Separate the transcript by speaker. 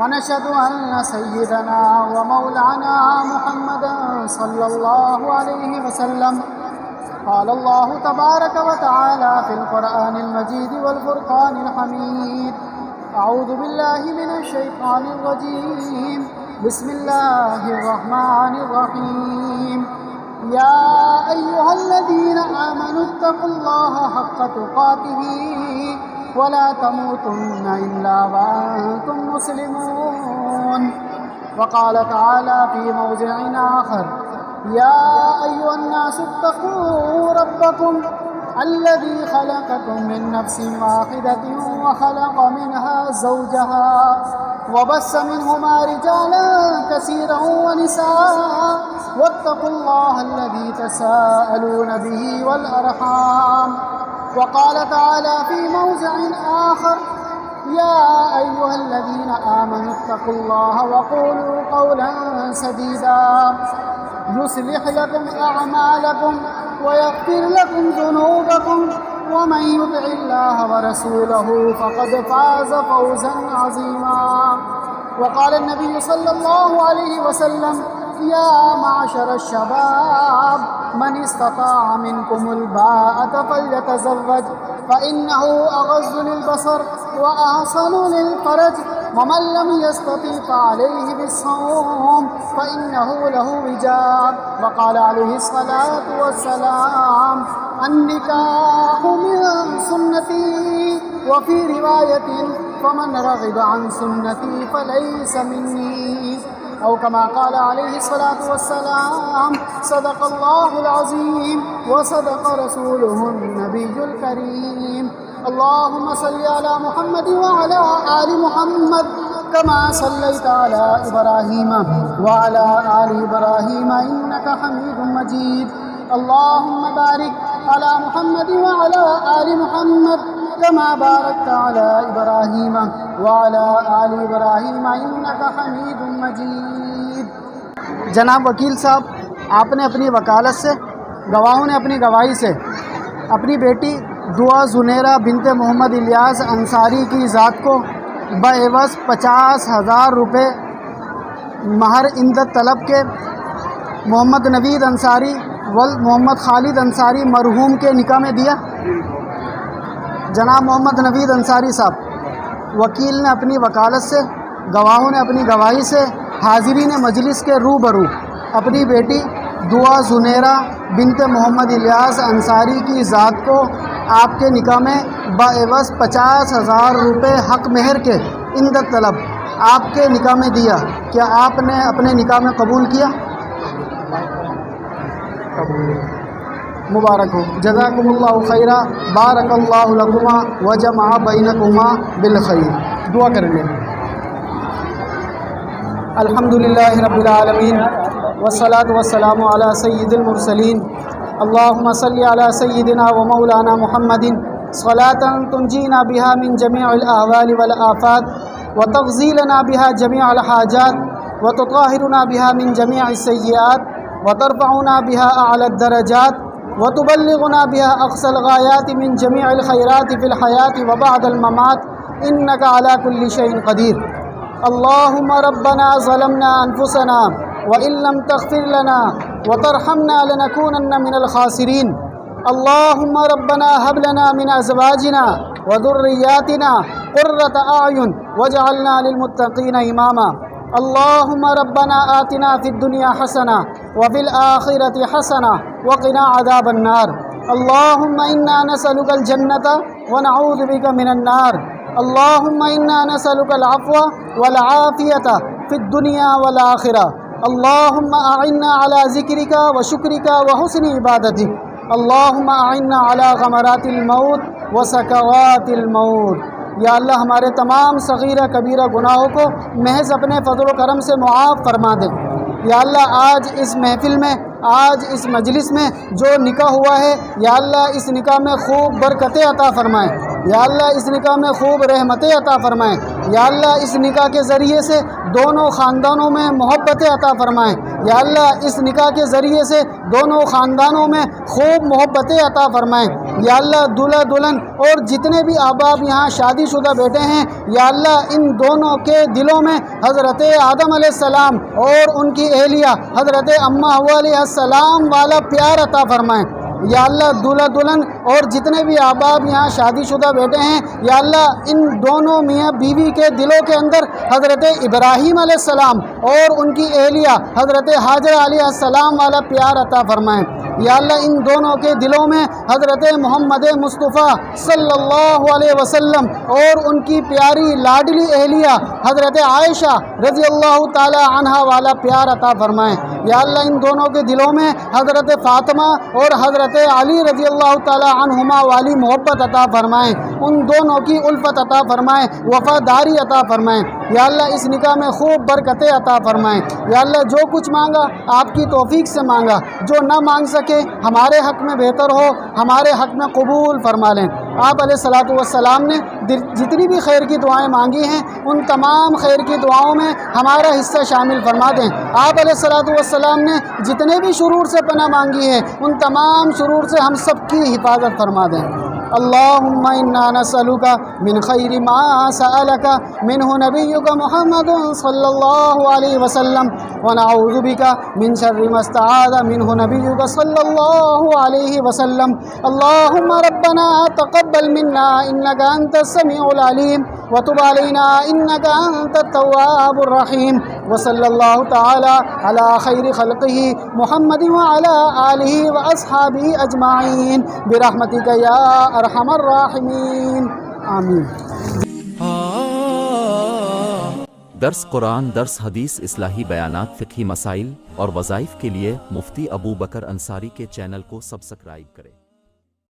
Speaker 1: ونشهد أن سيدنا ومولانا محمدا صلى الله عليه وسلم. قال الله تبارك وتعالى في القرآن المجيد والفرقان الحميد. أعوذ بالله من الشيطان الرجيم. بسم الله الرحمن الرحيم. يا أيها الذين آمنوا اتقوا الله حق تقاته. ولا تموتن إلا وأنتم مسلمون. وقال تعالى في موضع آخر يا أيها الناس اتقوا ربكم الذي خلقكم من نفس واحدة وخلق منها زوجها وبس منهما رجالا كثيرا ونساء. واتقوا الله الذي تساءلون به والأرحام. وقال تعالى في موضع آخر يا أيها الذين آمنوا اتقوا الله وقولوا قولا سديدا. يصلح لكم أعمالكم ويغفر لكم ذنوبكم ومن يطع الله ورسوله فقد فاز فوزا عظيما. وقال النبي صلى الله عليه وسلم يا معشر الشباب من استطاع منكم الباءة فليتزوج فإنه أغز للبصر وأحسن للفرج ومن لم يستطع فعليه بالصوم فإنه له وجاب وقال عليه الصلاة والسلام النكاح من سنتي وفي رواية فمن رغب عن سنتي فليس مني أو كما قال عليه الصلاة والسلام صدق الله العظيم وصدق رسوله النبي الكريم. اللهم صل على محمد وعلى آل محمد كما صليت على إبراهيم وعلى آل إبراهيم إنك حميد مجيد. اللهم بارك على محمد وعلى آل محمد كما باركت على إبراهيم وعلى آل إبراهيم إنك حميد مجيد. جناب وکیل صاحب، آپ نے اپنی وکالت سے، گواہوں نے اپنی گواہی سے اپنی بیٹی دعا زنیرا بنت محمد الیاس انصاری کی ذات کو بعوض پچاس ہزار روپے مہر امدد طلب کے محمد نوید انصاری، ول محمد خالد انصاری مرحوم کے نکاح میں دیا۔ جناب محمد نوید انصاری صاحب، وکیل نے اپنی وکالت سے، گواہوں نے اپنی گواہی سے، حاضری نے مجلس کے رو برو اپنی بیٹی دعا زنیرا بنت محمد الیاس انصاری کی ذات کو آپ کے نکاح میں باعوض پچاس ہزار روپے حق مہر کے اند طلب آپ کے نکاح میں دیا۔ کیا آپ نے اپنے نکاح میں قبول کیا؟ قبول मुबारक हो जजाकुमुल्लाह खैरा बारकल्लाहुलकुमा व जमा बैनकुमा बिल खैर दुआ करेंगे अल्हम्दुलिल्लाह रब्बिल आलमीन वस्सलातु वस्सलामु अला सय्यिदिल मुरसलीन अल्लाहुम्मा सल्लि अला सय्यिदिना व मौलाना मुहम्मदिन सलातन तुंजीना बिहा मिन जमीइल अहवाल वल आफात व तगजीलना बिहा जमीअल हाजात व तुताहिरुना बिहा मिन जमीइस सय्यात व तरफ़उना وتبلغنا بها أقصى الغايات من جميع الخيرات في الحياة وبعد الممات إنك على كل شيء قدير. اللهم ربنا ظلمنا أنفسنا وإن لم تغفر لنا وترحمنا لنكونن من الخاسرين. اللهم ربنا هب لنا من أزواجنا وذرياتنا قرة أعين واجعلنا للمتقين إماما. اللهم ربنا آتنا في الدنيا حسنة وفي الآخرة حسنة وقنا عذاب النار. اللهم إنا نسألك الجنة ونعوذ بك من النار. اللهم إنا نسألك العفو والعافية في الدنيا والآخرة. اللهم أعنا على ذكرك وشكرك وحسن عبادتك. اللهم أعنا على غمرات الموت وسكوات الموت. یا اللہ ہمارے تمام صغیرہ کبیرہ گناہوں کو محض اپنے فضل و کرم سے معاف فرما دیں یا اللہ آج اس محفل میں، آج اس مجلس میں جو نکاح ہوا ہے، یا اللہ اس نکاح میں خوب برکتیں عطا فرمائیں یا اللہ اس نکاح میں خوب رحمتیں عطا فرمائیں یا اللہ اس نکاح کے ذریعے سے دونوں خاندانوں میں محبتیں عطا فرمائیں۔ یا اللہ اس نکاح کے ذریعے سے دونوں خاندانوں میں خوب محبتیں عطا فرمائیں۔ یا اللہ دلہ دلہن اور جتنے بھی احباب یہاں شادی شدہ بیٹے ہیں، یا اللہ ان دونوں کے دلوں میں حضرت آدم علیہ السلام اور ان کی اہلیہ حضرت اماں علیہ السلام والا پیار عطا فرمائیں۔ یا اللہ دولہ دلہن اور جتنے بھی احباب یہاں شادی شدہ بیٹے ہیں، یا اللہ ان دونوں میاں بیوی کے دلوں کے اندر حضرت ابراہیم علیہ السلام اور ان کی اہلیہ حضرت حاضر علیہ السلام والا پیار عطا فرمائیں۔ یا اللہ ان دونوں کے دلوں میں حضرت محمد مصطفیٰ صلی اللہ علیہ وسلم اور ان کی پیاری لاڈلی اہلیہ حضرت عائشہ رضی اللہ تعالی عنہ والا پیار عطا فرمائیں۔ یا اللہ ان دونوں کے دلوں میں حضرت فاطمہ اور حضرت علی رضی اللہ تعالی عنہما والی محبت عطا فرمائیں۔ ان دونوں کی الفت عطا فرمائیں، وفاداری عطا فرمائیں۔ یا اللہ اس نکاح میں خوب برکتیں عطا فرمائیں۔ یا اللہ جو کچھ مانگا، آپ کی توفیق سے مانگا۔ جو نہ مانگ سکے، ہمارے حق میں بہتر ہو، ہمارے حق میں قبول فرما لیں۔ آپ علیہ صلاۃ والسلام نے جتنی بھی خیر کی دعائیں مانگی ہیں، ان تمام خیر کی دعاؤں میں ہمارا حصہ شامل فرما دیں۔ آپ علیہ صلاۃ والسلام نے جتنے بھی شرور سے پناہ مانگی ہیں، ان تمام شرور سے ہم سب کی حفاظت فرما دیں۔ اللهم إنا نسألك من خير ما سألك. منه نبيك محمد صلى الله عليه وسلم. ونعوذ بك من شر ما استعاذ. منه نبيك صلى الله عليه وسلم. اللهم ربنا تقبل منا إنك أنت السميع العليم. وطب علينا إنك أنت التواب الرحيم. وصلى الله تعالى على خير خلقه محمد وعلى آله وأصحابه أجمعين. برحمتك يا أرحم الراحمين. آمين.
Speaker 2: درس قرآن، درس حدیث، اصلاحی بیانات، فقہی مسائل اور وظائف کے لیے مفتی ابو بکر انصاری کے چینل کو سبسکرائب کریں۔